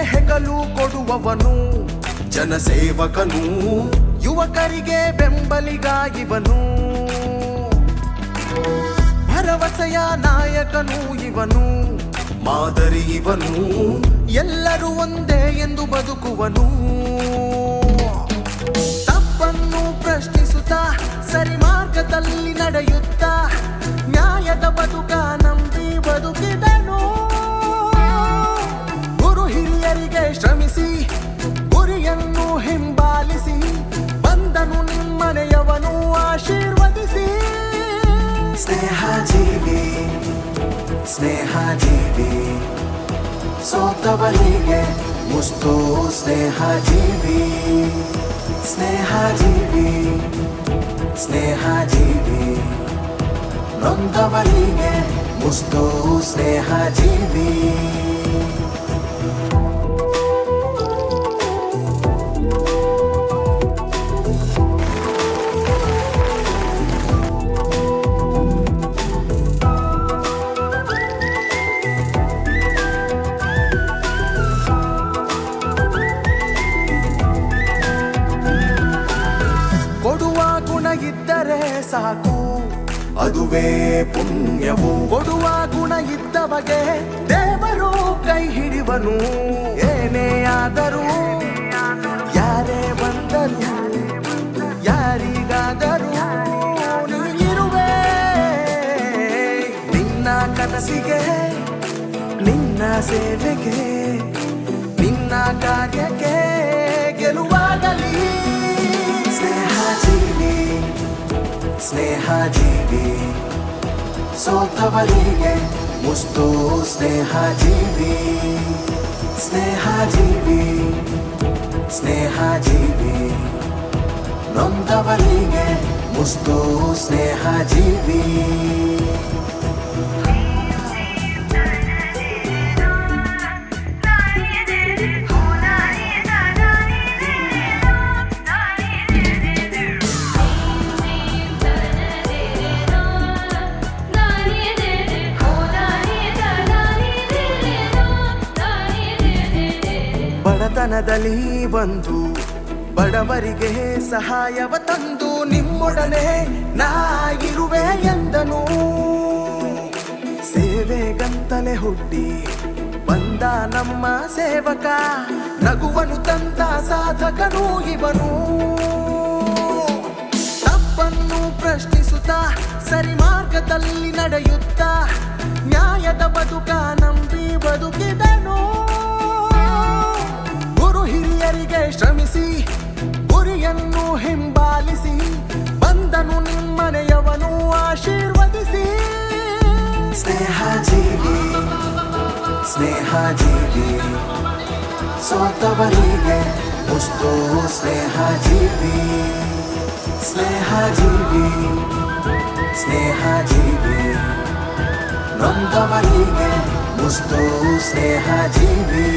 ಬೆಂಬಲು ಕೊಡುವವನು, ಜನಸೇವಕನು, ಯುವಕರಿಗೆ ಬೆಂಬಲಿಗ ಇವನು ಭರವಸೆಯ ನಾಯಕನು ಇವನು, ಮಾದರಿ ಇವನು, ಎಲ್ಲರೂ ಒಂದೇ ಎಂದು ಬದುಕುವನು. ತಪ್ಪನ್ನು ಪ್ರಶ್ನಿಸುತ್ತ, ಸರಿ ಮಾರ್ಗದಲ್ಲಿ ನಡೆಯುತ್ತಾ, ನ್ಯಾಯದ ಬದುಕ ನಂಬಿ ಬದುಕಿದನು. ಸ್ನೇಹ ಜೀವಿ ಸೋತವರಿಗೆ ಮುಸ್ತು ಸ್ನೇಹ ಜೀವಿ ಸ್ನೇಹ ಜೀವಿ ಸ್ನೇಹ ಜೀವಿ ನೊಂದವರಿಗೆ ಮುಸ್ತು ಸ್ನೇಹ ಜೀವಿ ಗುಣ ಇದ್ದರೆ ಸಾಕು. ಅದುವೇ ಪುಣ್ಯವು. ಕೊಡುವ ಗುಣ ಇದ್ದವಗೆ ದೇವರು ಕೈ ಹಿಡಿವನು. ಏನೇ ಆದರೂ ಯಾರೇ ಬಂದರು, ಯಾರಿಗಾದರೂ ನೀನಿರುವೆ. ನಿನ್ನ ಕನಸಿಗೆ, ನಿನ್ನ ಸೇವೆಗೆ, ನಿನ್ನ ಕಾರ್ಯಕ್ಕೆ ಸ್ನೇಹ ಜೀವಿ ಸೋತವರಿಗೆ ಮುಸ್ತು ಸ್ನೇಹ ಜೀವಿ ಸ್ನೇಹ ಜೀವಿ ಸ್ನೇಹ ಜೀವಿ ನೊಂದವರಿಗೆ ಮುಸ್ತು ಸ್ನೇಹ ಜೀವಿ ಬಡತನದಲ್ಲಿ ಬಂದು ಬಡವರಿಗೆ ಸಹಾಯವ ತಂದು ನಿಮ್ಮೊಡನೆ ನಾ ಇರುವೆ ಎಂದನು. ಸೇವೆಗಂತಲೇ ಹುಟ್ಟಿ ಬಂದ ನಮ್ಮ ಸೇವಕ, ನಗುವನು ತಂದ ಸಾಧಕನು ಇವನು. ತಪ್ಪನ್ನು ಪ್ರಶ್ನಿಸುತ್ತಾ ಸರಿ ಮಾರ್ಗದಲ್ಲಿ ನಡೆಯುತ್ತಾ, ನ್ಯಾಯದ ಬದುಕ ನಂಬಿ ಬದುಕಿದನು. ಸ್ನೇಹ ಜೀವಿ ಸೋತವರಿಗೆ ಮುಸ್ತು ಸ್ನೇಹ ಜೀವಿ ಸ್ನೇಹ ಜೀವಿ ಸ್ನೇಹ ಜೀವಿ ನೊಂದವರಿಗೆ ಮುಸ್ತು ಸ್ನೇಹ ಜೀವಿ